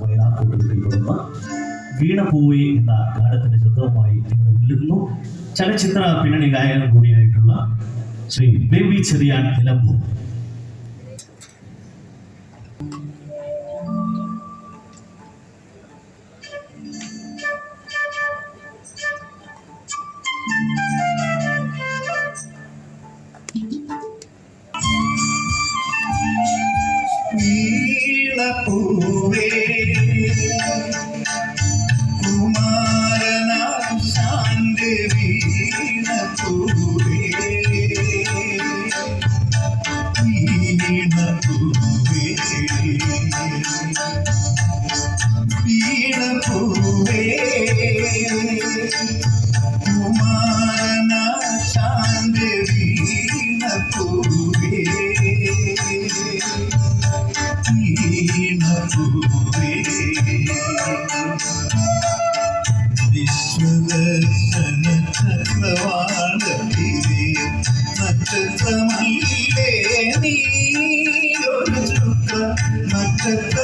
വയലാക്കൂട്ടത്തിൽ പിറന്ന വീണപൂവി എന്ന ഗാനത്തിന്റെ ശബ്ദവുമായി നിങ്ങളുടെ മുന്നിലെത്തുന്നു ചലച്ചിത്ര പിന്നണി ഗായകൻ കൂടിയായിട്ടുള്ള ശ്രീ ബേബി ചെറിയാൻ നിലമ്പൂർ. നക്ഷത്രമല്ലേ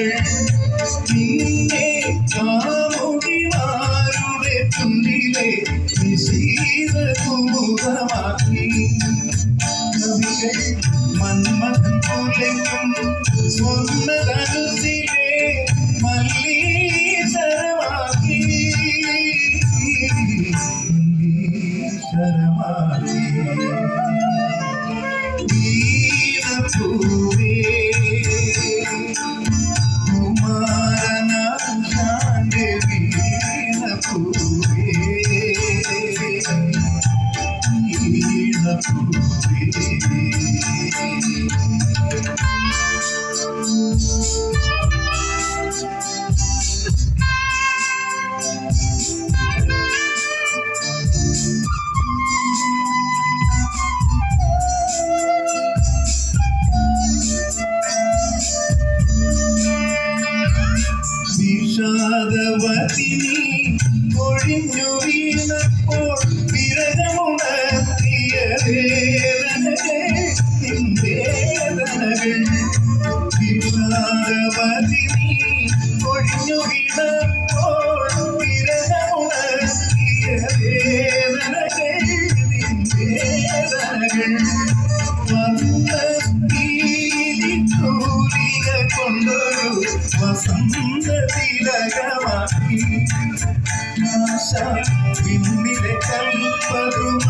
Yeah. Thank you. നിൻവേദനകൾ വിഷാദവതിനി ഒഴിഞ്ഞു വീണപ്പോൾ വിരഹമുണർത്തിയ വേദനകൾ നിൻവേദനകൾ വന്ന തൂലിക കൊണ്ടൊരു വസന്ത തിലകമാക്കി ആശ പിന്നിലെ കൽപ്പതുമത്തിന്റെ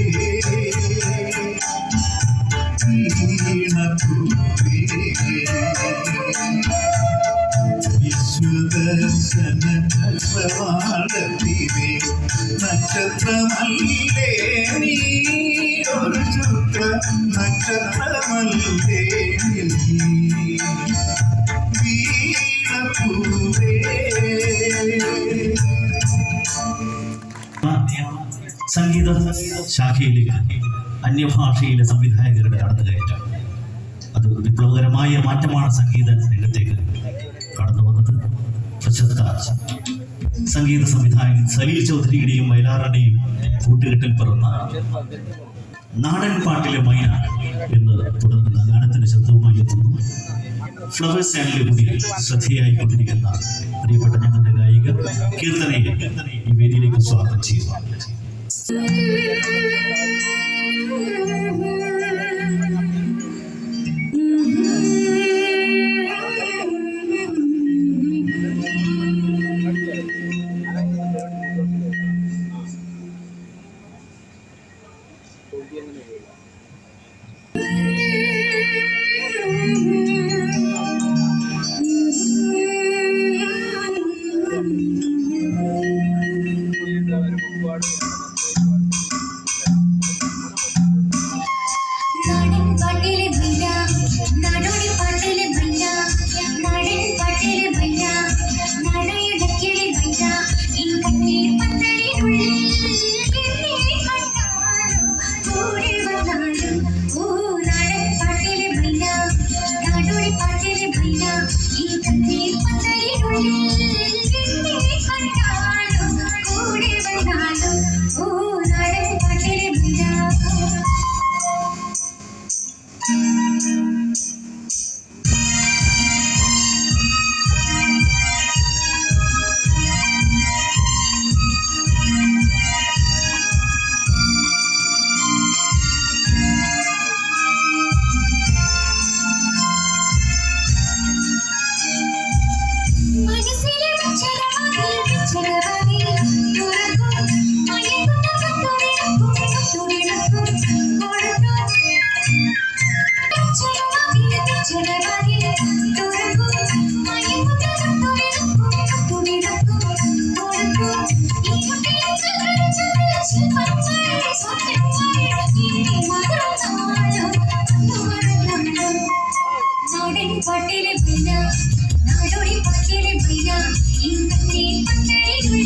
വിശ്വദർശന ചക്രവാളത്തിലെ നക്ഷത്രമല്ലേ നീ? ഒരു ശുക്ര നക്ഷത്രമല്ലേ നീ? സംഗീത ശാഖയിലേക്ക് അന്യഭാഷയിലെ സംവിധായകരുടെ കടന്നുകയറ്റം അത് വിപ്ലവകരമായ മാറ്റമാണ് സംഗീത രംഗത്തേക്ക് സംഗീത സംവിധായകൻ സലീൽ ചൗധരിയുടെയും വയലാറുടെയും കൂട്ടുകെട്ടിൽ പിറന്ന നാടൻ പാട്ടിലെ മൈന എന്ന് തുടർന്ന് ഗാനത്തിന്റെ ശബ്ദവുമായി എത്തുന്നു. ഫ്ലവേഴ്സ് ചാനലിൽ കൂടി ശ്രദ്ധയായി കൊണ്ടിരിക്കുന്ന പ്രിയപ്പെട്ട ഞങ്ങളുടെ ഗായിക കീർത്തനയെ ഈ വേദിയിലേക്ക് സ്വാഗതം ചെയ്യുന്നു. പാട്ടിലെ പൈന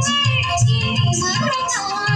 明月几时有人能